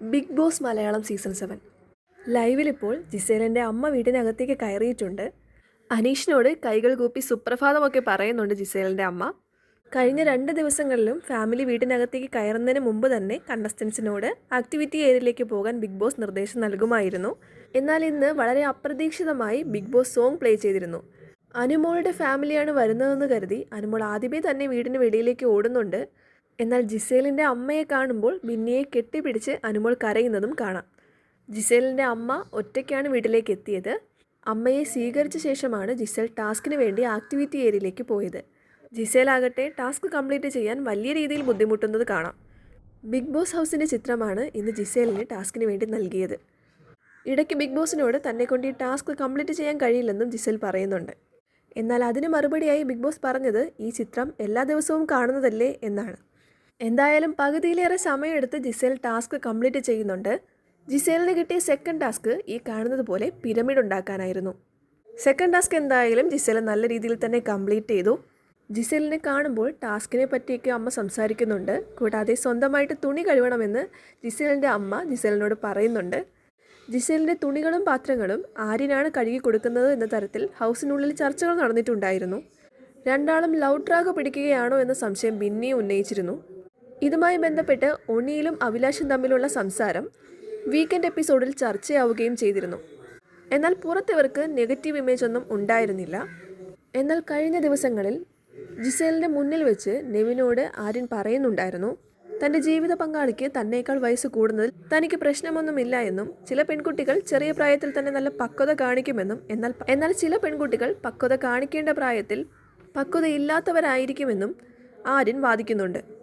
Big boss Malayalam season seven. ലൈവിലിപ്പോൾ ജിസേലിന്റെ അമ്മ വീടിനകത്തേക്ക് കയറിയിട്ടുണ്ട്. അനീഷിനോട് കൈകൾ കൂപ്പി സുപ്രഭാതമൊക്കെ പറയുന്നുണ്ട് ജിസേലിന്റെ അമ്മ. കഴിഞ്ഞ രണ്ട് ദിവസങ്ങളിലും ഫാമിലി വീട്ടിനകത്തേക്ക് കയറുന്നതിന് മുമ്പ് തന്നെ കണ്ടസ്റ്റൻസിനോട് ആക്ടിവിറ്റി ഏരിയയിലേക്ക് പോകാൻ ബിഗ് ബോസ് നിർദ്ദേശം നൽകുമായിരുന്നു. എന്നാൽ ഇന്ന് വളരെ അപ്രതീക്ഷിതമായി ബിഗ് ബോസ് സോങ് പ്ലേ ചെയ്തിരുന്നു. അനുമോളുടെ ഫാമിലിയാണ് വരുന്നതെന്ന് കരുതി അനുമോൾ ആദ്യമേ തന്നെ വീടിന് വെളിയിലേക്ക് ഓടുന്നുണ്ട്. എന്നാൽ ജിസേലിന്റെ അമ്മയെ കാണുമ്പോൾ ബിന്നിയെ കെട്ടിപ്പിടിച്ച് അനുമോൾ കരയുന്നതും കാണാം. ജിസേലിന്റെ അമ്മ ഒറ്റയ്ക്കാണ് വീട്ടിലേക്ക് എത്തിയത്. അമ്മയെ സ്വീകരിച്ച ശേഷമാണ് ജിസേൽ ടാസ്കിന് വേണ്ടി ആക്ടിവിറ്റി ഏരിയയിലേക്ക് പോയത്. ജിസേലാകട്ടെ ടാസ്ക് കംപ്ലീറ്റ് ചെയ്യാൻ വലിയ രീതിയിൽ ബുദ്ധിമുട്ടുന്നത് കാണാം. ബിഗ് ബോസ് ഹൗസിന്റെ ചിത്രമാണ് ഇന്ന് ജിസേലിന് ടാസ്കിന് വേണ്ടി നൽകിയത്. ഇടയ്ക്ക് ബിഗ് ബോസിനോട് തന്നെ കൊണ്ട് ഈ ടാസ്ക് കംപ്ലീറ്റ് ചെയ്യാൻ കഴിയില്ലെന്നും ജിസേൽ പറയുന്നുണ്ട്. എന്നാൽ അതിന് മറുപടിയായി ബിഗ് ബോസ് പറഞ്ഞത് ഈ ചിത്രം എല്ലാ ദിവസവും കാണുന്നതല്ലേ എന്നാണ്. എന്തായാലും പകുതിയിലേറെ സമയമെടുത്ത് ജിസേൽ ടാസ്ക് കംപ്ലീറ്റ് ചെയ്യുന്നുണ്ട്. ജിസേലിന് കിട്ടിയ സെക്കൻഡ് ടാസ്ക് ഈ കാണുന്നത് പോലെ പിരമിഡ് ഉണ്ടാക്കാനായിരുന്നു. സെക്കൻഡ് ടാസ്ക് എന്തായാലും ജിസേൽ നല്ല രീതിയിൽ തന്നെ കംപ്ലീറ്റ് ചെയ്തു. ജിസേലിനെ കാണുമ്പോൾ ടാസ്കിനെ പറ്റിയൊക്കെ അമ്മ സംസാരിക്കുന്നുണ്ട്. കൂടാതെ സ്വന്തമായിട്ട് തുണി കഴുകണമെന്ന് ജിസേലിന്റെ അമ്മ ജിസേലിനോട് പറയുന്നുണ്ട്. ജിസേലിന്റെ തുണികളും പാത്രങ്ങളും ആര്യനാണ് കഴുകി കൊടുക്കുന്നത് എന്ന തരത്തിൽ ഹൗസിനുള്ളിൽ ചർച്ചകൾ നടന്നിട്ടുണ്ടായിരുന്നു. രണ്ടാളും ലൗ ട്രാക്ക് പിടിക്കുകയാണോ എന്ന സംശയം ബിന്നിയും ഉന്നയിച്ചിരുന്നു. ഇതുമായി ബന്ധപ്പെട്ട് ഒണിയിലും അഭിലാഷും തമ്മിലുള്ള സംസാരം വീക്കെൻഡ് എപ്പിസോഡിൽ ചർച്ചയാവുകയും ചെയ്തിരുന്നു. എന്നാൽ പുറത്തിവർക്ക് നെഗറ്റീവ് ഇമേജ് ഒന്നും ഉണ്ടായിരുന്നില്ല. എന്നാൽ കഴിഞ്ഞ ദിവസങ്ങളിൽ ജിസേലിന്റെ മുന്നിൽ വെച്ച് നെവിനോട് ആര്യൻ പറയുന്നുണ്ടായിരുന്നു തന്റെ ജീവിത പങ്കാളിക്ക് തന്നേക്കാൾ വയസ്സ് കൂടുന്നതിൽ തനിക്ക് പ്രശ്നമൊന്നുമില്ല എന്നും ചില പെൺകുട്ടികൾ ചെറിയ പ്രായത്തിൽ തന്നെ നല്ല പക്വത കാണിക്കുമെന്നും എന്നാൽ എന്നാൽ ചില പെൺകുട്ടികൾ പക്വത കാണിക്കേണ്ട പ്രായത്തിൽ പക്വതയില്ലാത്തവരായിരിക്കുമെന്നും ആര്യൻ വാദിക്കുന്നുണ്ട്.